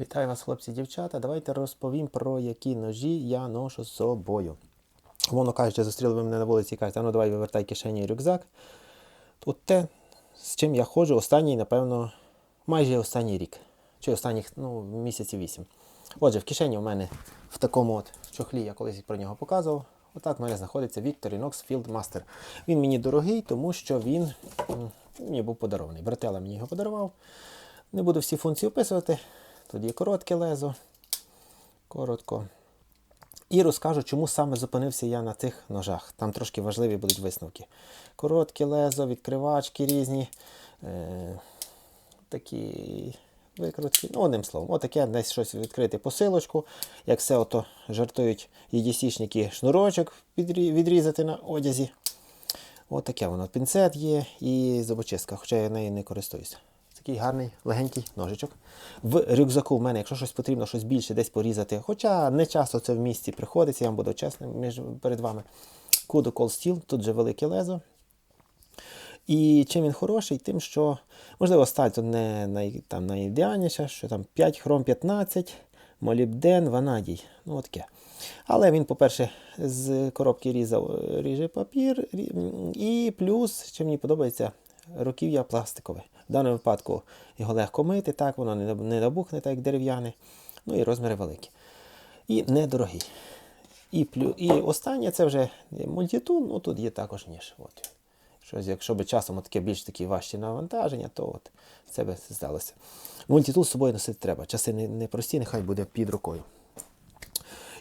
Вітаю вас, хлопці дівчата. Давайте розповім про які ножі я ношу з собою. Воно кажучи, зустріли ви мене на вулиці і кажуть, ну давай вивертай кишені і рюкзак. От те, з чим я ходжу останній, напевно, майже останній рік. Чи останніх ну, місяців вісім. Отже, в кишені у мене в такому от чохлі, я колись про нього показував. Отак в мене знаходиться Victorinox Field Master. Він мені дорогий, тому що він мені був подарований. Братела мені його подарував. Не буду всі функції описувати. Тоді коротке лезо. Коротко. І розкажу, чому саме зупинився я на цих ножах. Там трошки важливі будуть висновки. Коротке лезо, відкривачки різні. Е, такі викрутки. Ну, одним словом, отаке десь щось відкрити посилочку. Як все ото жартують єдісішники, шнурочок відрізати на одязі. Отаке воно. Пінцет є і зубочистка, хоча я нею не користуюся. Такий гарний легенький ножичок. В рюкзаку в мене, якщо щось потрібно, щось більше десь порізати. Хоча не часто це в місті приходиться, я вам буду чесним між, перед вами. Kudo Cold Steel, тут же велике лезо. І чим він хороший, тим, що, можливо, сталь тут не най, там, найідеальніша, що там 5 хром 15, молібден, ванадій. Ну, таке. Але він, по-перше, з коробки різав, ріже папір, і плюс, що мені подобається, руків'я пластикове. В даному випадку його легко мити, так, воно не набухне, так як дерев'яне. Ну і розміри великі. І недорогий. І, плю... і останнє це вже мультитул, ну тут є також ніж. От. Щось, якщо би часом таке більш такі важчі навантаження, то от це би здалося. Мультитул з собою носити треба. Часи не прості, нехай буде під рукою.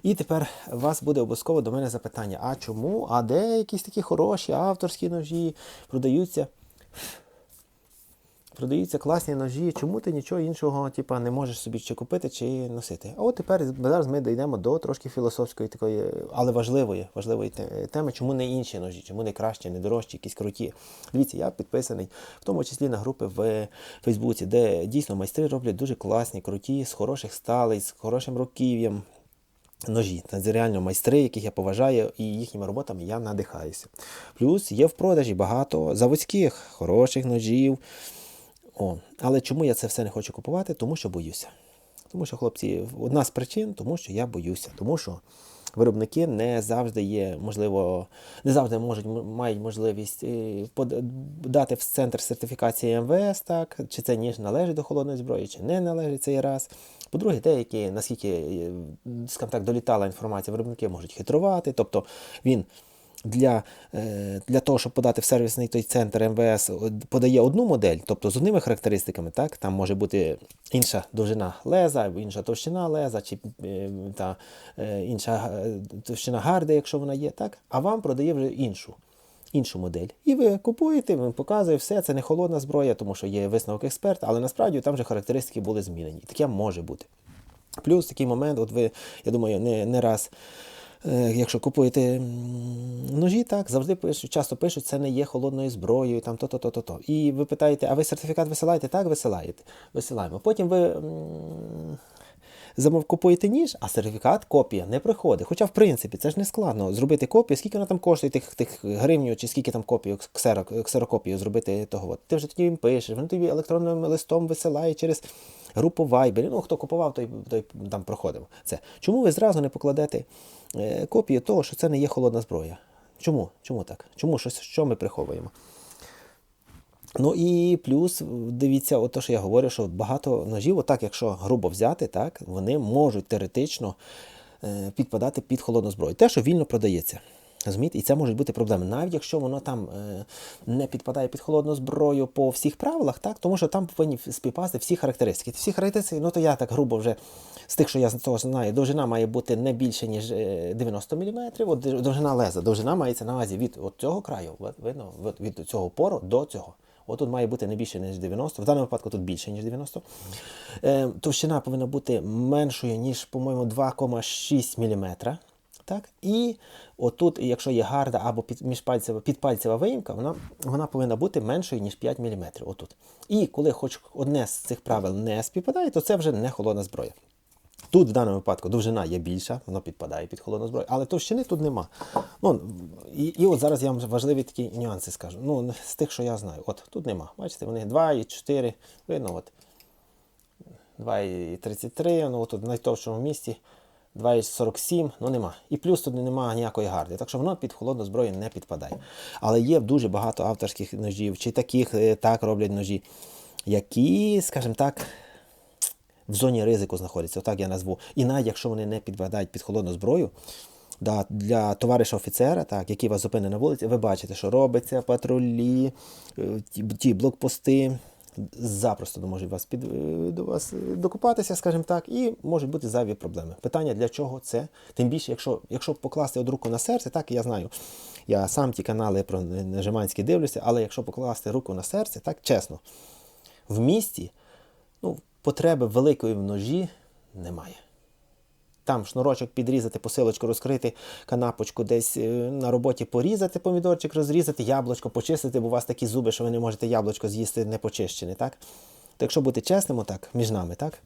І тепер у вас буде обов'язково до мене запитання: а чому? А де якісь такі хороші авторські ножі продаються? Продаються класні ножі, чому ти нічого іншого типа, не можеш собі чи купити, чи носити? А от тепер зараз ми дійдемо до трошки філософської такої, але важливої, важливої теми, чому не інші ножі, чому не кращі, не дорожчі, якісь круті. Дивіться, я підписаний, в тому числі на групи в Фейсбуці, де дійсно майстри роблять дуже класні, круті, з хороших сталей, з хорошим руків'ям. Ножі. Це реально майстри, яких я поважаю, і їхніми роботами я надихаюся. Плюс є в продажі багато заводських, хороших ножів. О, але чому я це все не хочу купувати? Тому що боюся. Тому що, хлопці, одна з причин, тому що я боюся. Тому що виробники не завжди є, можливо, не завжди можуть мають можливість е, дати в центр сертифікації МВС, так, чи це ніж належить до холодної зброї, чи не належить цей раз. По-друге, деякі, наскільки е, скажімо так, долітала інформація, виробники можуть хитрувати, тобто він для, е, для того, щоб подати в сервісний той центр МВС, подає одну модель, тобто з одними характеристиками, так, там може бути інша довжина леза, або інша товщина леза, чи е, та, е, інша товщина гарди, якщо вона є, так, а вам продає вже іншу. Іншу модель. І ви купуєте, він показує все, це не холодна зброя, тому що є висновок експерта, але насправді там вже характеристики були змінені. Таке може бути. Плюс такий момент, от ви, я думаю, не, не раз, якщо купуєте ножі, так, завжди пишуть, часто пишуть, це не є холодною зброєю, там то-то, то-то, то. І ви питаєте, а ви сертифікат висилаєте? Так, висилаєте. Висилаємо. Потім ви. Замов купуєте ніж, а сертифікат копія не приходить. Хоча, в принципі, це ж не складно зробити копію, скільки вона там коштує тих, тих гривню, чи скільки там копію, ксерокопію зробити того. От. Ти вже тоді їм пишеш, вони тобі електронним листом висилає через групу Viber. Ну, хто купував, той, той там проходив. Це. Чому ви зразу не покладете е, копію того, що це не є холодна зброя? Чому? Чому так? Чому щось, що ми приховуємо? Ну і плюс, дивіться, от те, що я говорю, що багато ножів, отак, якщо грубо взяти, так, вони можуть теоретично е, підпадати під холодну зброю. Те, що вільно продається. Розумієте? І це можуть бути проблеми, навіть якщо воно там е, не підпадає під холодну зброю по всіх правилах, так, тому що там повинні співпасти всі характеристики. Всі характеристики, ну то я так грубо вже з тих, що я з того знаю, довжина має бути не більше, ніж е, 90 мм. От довжина леза, довжина мається на увазі від от цього краю, видно, від цього пору до цього. От тут має бути не більше, ніж 90. В даному випадку тут більше, ніж 90. Е, товщина повинна бути меншою, ніж, по-моєму, 2,6 мм. Так? І отут, якщо є гарда або під, міжпальцева, підпальцева виїмка, вона, вона повинна бути меншою, ніж 5 мм. Отут. І коли хоч одне з цих правил не співпадає, то це вже не холодна зброя. Тут в даному випадку довжина є більша, воно підпадає під холодну зброю, але товщини тут нема. Ну, і, і от зараз я вам важливі такі нюанси скажу. Ну, з тих, що я знаю. От тут нема. Бачите, вони 2 і 4. Видно, от. 2,33, ну тут в найтовшому місці 2,47, ну нема. І плюс тут немає ніякої гарди. Так що воно під холодну зброю не підпадає. Але є дуже багато авторських ножів, чи таких е, так роблять ножі, які, скажімо так, в зоні ризику знаходяться, отак я назву. І навіть якщо вони не підпадають під холодну зброю, да, для товариша офіцера, так, який вас зупинить на вулиці, ви бачите, що робиться, патрулі, е, ті, блокпости. Запросто можуть вас під, е, до вас е, докупатися, скажімо так, і можуть бути зайві проблеми. Питання для чого це? Тим більше, якщо, якщо покласти от руку на серце, так я знаю. Я сам ті канали про Нежиманські дивлюся, але якщо покласти руку на серце, так чесно, в місті ну, потреби великої в ножі немає. Там шнурочок підрізати, посилочку розкрити, канапочку десь е, на роботі порізати, помідорчик розрізати, яблучко почистити, бо у вас такі зуби, що ви не можете яблучко з'їсти не почищене, так? То якщо бути чесним, так, між нами, так?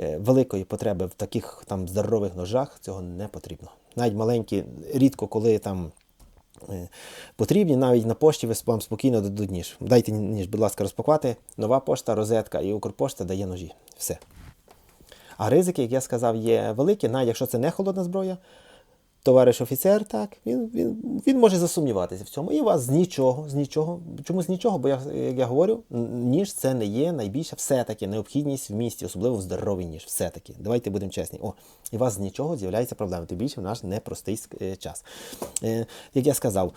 е, Великої потреби в таких там здорових ножах цього не потрібно. Навіть маленькі, рідко коли там потрібні, навіть на пошті ви вам спокійно дадуть ніж. Дайте ніж, будь ласка, розпакувати. Нова пошта, розетка і Укрпошта дає ножі. Все. А ризики, як я сказав, є великі, навіть якщо це не холодна зброя, товариш офіцер, так, він, він, він може засумніватися в цьому. І вас з нічого, з нічого. Чому з нічого? Бо я, як я говорю, ніж це не є найбільша все-таки необхідність в місті, особливо в здоровий ніж. Все-таки. Давайте будемо чесні. О, і вас з нічого з'являється проблема. Тим більше в наш непростий е, час. Е, як я сказав,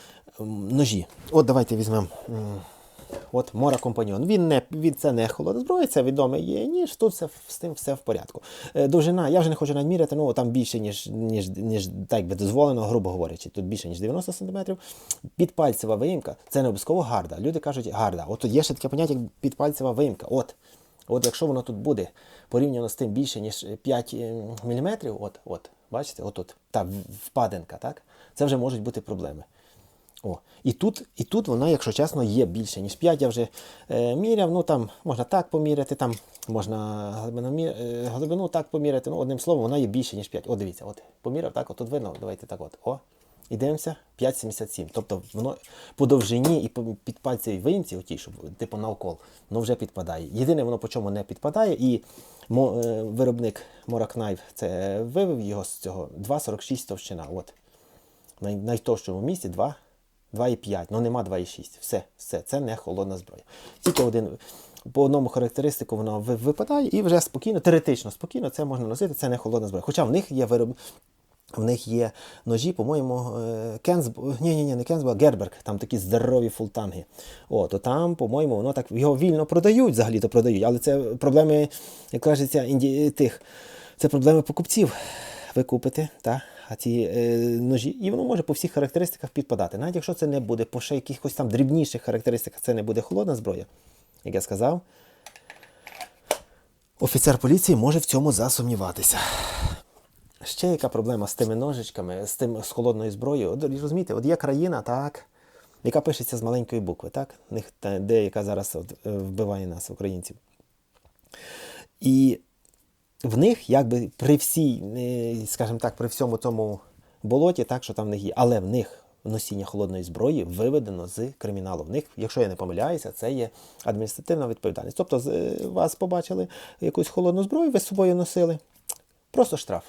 ножі. От давайте візьмемо. От Мора Компаньон. Він не він це не холодна зброя, це відомий є ніж. Тут все з тим все в порядку. Е, довжина, я вже не хочу навіть міряти, ну там більше, ніж ніж, ніж так би дозволено, грубо говорячи. Тут більше ніж 90 см. Підпальцева виїмка це не обов'язково гарда. Люди кажуть, гарда. От є ще таке поняття, як підпальцева виїмка. От. От якщо воно тут буде порівняно з тим більше, ніж 5 мм, от, от, бачите, отут, та впадинка, так? Це вже можуть бути проблеми. О, і тут, і тут вона, якщо чесно, є більше, ніж 5. Я вже е, міряв. Ну там можна так поміряти, там можна глибину, е, глибину так поміряти. Ну, одним словом, вона є більше, ніж 5. О, дивіться, от поміряв, так, от тут видно, давайте так от. О. І дивимося, 5,77. Тобто воно по довжині і по підпальцевій виїмці, отій, щоб типу на укол, воно вже підпадає. Єдине, воно по чому не підпадає, і мо, е, виробник Knife це вивів його з цього 2,46 товщина. От. Най, найтовщому місці 2, 2,5, ну нема 2,6. Все, все, це не холодна зброя. Тільки один по одному характеристику вона випадає і вже спокійно, теоретично спокійно це можна носити, це не холодна зброя. Хоча в них є вироб. В них є ножі, по-моєму, е, Кенсб... ні, ні, ні, не Кенсбо, а Герберг, там такі здорові фултанги. О, то там, по-моєму, воно так його вільно продають, взагалі-то продають, але це проблеми, як кажеться, інді... тих, це проблеми покупців. Ви купите, та, ці е, ножі, і воно може по всіх характеристиках підпадати. Навіть якщо це не буде по ще якихось там дрібніших характеристиках, це не буде холодна зброя, як я сказав, офіцер поліції може в цьому засумніватися. Ще яка проблема з тими ножичками, з тим з холодною зброєю? Розумієте, от є країна, так, яка пишеться з маленької букви, так? Та, деяка зараз от, е, вбиває нас, українців. І в них, якби при всій, е, скажімо так, при всьому тому болоті, так, що там них є, але в них носіння холодної зброї виведено з криміналу. В них, якщо я не помиляюся, це є адміністративна відповідальність. Тобто вас побачили якусь холодну зброю, ви з собою носили. Просто штраф.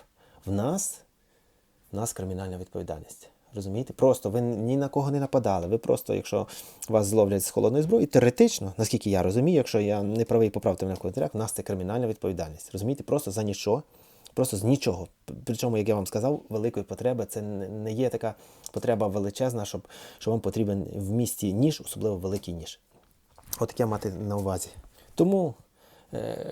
В нас, в нас кримінальна відповідальність. Розумієте? Просто ви ні на кого не нападали. Ви просто, якщо вас зловлять з холодної зброї, теоретично, наскільки я розумію, якщо я не правий, поправте мене в коментарях, в нас це кримінальна відповідальність. Розумієте? Просто за нічого. Просто з нічого. Причому, як я вам сказав, великої потреби це не є така потреба величезна, щоб, щоб вам потрібен в місті ніж, особливо великий ніж. От таке мати на увазі. Тому,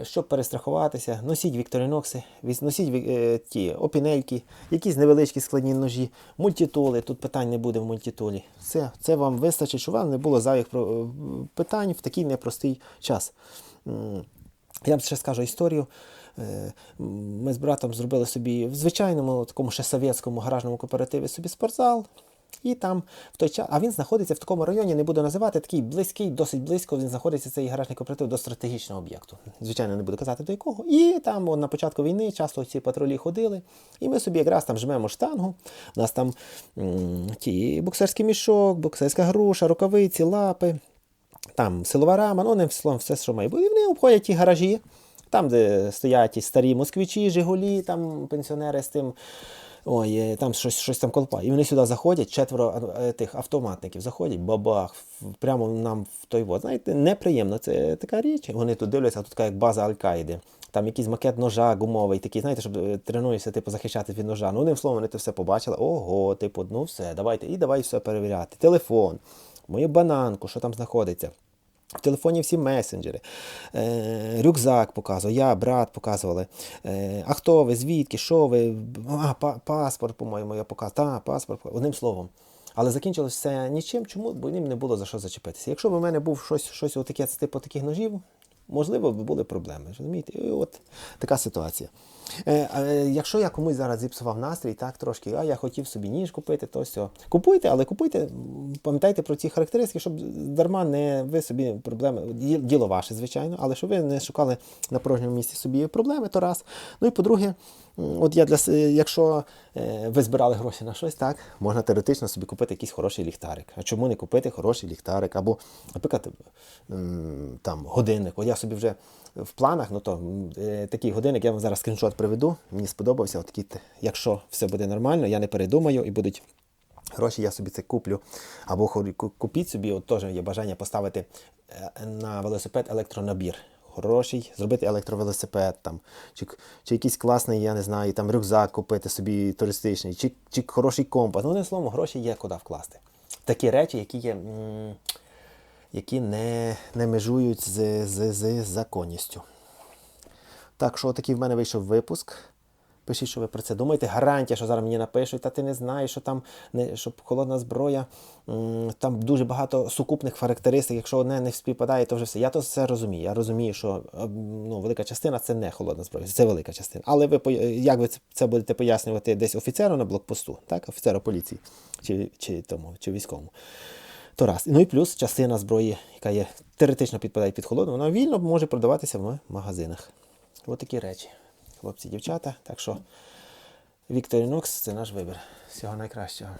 щоб перестрахуватися, носіть вікторинокси, носіть е, ті опінельки, якісь невеличкі складні ножі, мультитоли. Тут питань не буде в мультитолі. Все, це вам вистачить, щоб вам не було зайвих е, питань в такий непростий час. Я вам ще скажу історію. Е, Ми з братом зробили собі в звичайному такому ще совєтському гаражному кооперативі собі спортзал. І там в той час, а він знаходиться в такому районі, не буду називати, такий близький, досить близько. Він знаходиться цей гаражний кооператив до стратегічного об'єкту. Звичайно, не буду казати до якого. І там от, на початку війни часто ці патрулі ходили. І ми собі якраз там жмемо штангу. У нас там ті боксерський мішок, боксерська груша, рукавиці, лапи там силова рама, ну, одним словом, все, що має бути. І вони обходять ті гаражі, Там, де стоять і старі москвичі, Жигулі, там пенсіонери з тим. Ой, е, там щось, щось там колпа. І вони сюди заходять, четверо е, тих автоматників заходять, бабах, прямо нам в той вот. Знаєте, неприємно. Це така річ. Вони тут дивляться, а тут така як база Аль-Каїди. Там якийсь макет ножа гумовий, такий, знаєте, щоб е, тренуєшся, типу, захищати від ножа. Ну, одним словом, вони це все побачили. Ого, типу, ну все, давайте, і давай все перевіряти. Телефон, мою бананку, що там знаходиться. В телефоні всі месенджери, е, рюкзак показував, я, брат показували. Е, а хто ви, звідки, що ви? А, па- паспорт, по-моєму, я показував. Та, паспорт, одним словом. Але закінчилося нічим. Чому? Бо їм не було за що зачепитися. Якщо б у мене був щось, щось отаке, типу таких ножів, можливо, були проблеми. Розумієте? І от така ситуація. Е, е, якщо я комусь зараз зіпсував настрій, так трошки, а я хотів собі ніж купити, то все. Купуйте, але купуйте, пам'ятайте про ці характеристики, щоб дарма не ви собі проблеми. Діло ваше, звичайно, але щоб ви не шукали на порожньому місці собі проблеми, то раз. Ну і по-друге, от я для якщо е, ви збирали гроші на щось, так, можна теоретично собі купити якийсь хороший ліхтарик. А чому не купити хороший ліхтарик? Або, наприклад, там годинник. От я собі вже в планах, ну то е, такий годинник, я вам зараз скріншот приведу. Мені сподобався. От такий, якщо все буде нормально, я не передумаю і будуть. Гроші я собі це куплю. Або купіть собі, от теж є бажання поставити е, на велосипед електронабір. Хороший, зробити електровелосипед там, чи, чи якийсь класний, я не знаю, там рюкзак купити собі туристичний, чи, чи хороший компас. Ну, одним словом, гроші є куди вкласти. Такі речі, які є. м, які не, не межують з, з, з законністю. Так що такий в мене вийшов випуск. Пишіть, що ви про це думаєте. Гарантія, що зараз мені напишуть, та ти не знаєш, що там не, що холодна зброя, там дуже багато сукупних характеристик. Якщо одне не співпадає, то вже все. Я то все розумію. Я розумію, що е, ну, велика частина це не холодна зброя, це велика частина. Але ви як ви це- це будете пояснювати десь офіцеру на блокпосту, так? Офіцеру поліції чи, чи, тому, чи військовому. То раз. Ну і плюс частина зброї, яка є теоретично підпадає під холодну, вона вільно може продаватися в магазинах. Ось такі речі. Хлопці, дівчата. Так що Victorinox це наш вибір. Всього найкращого.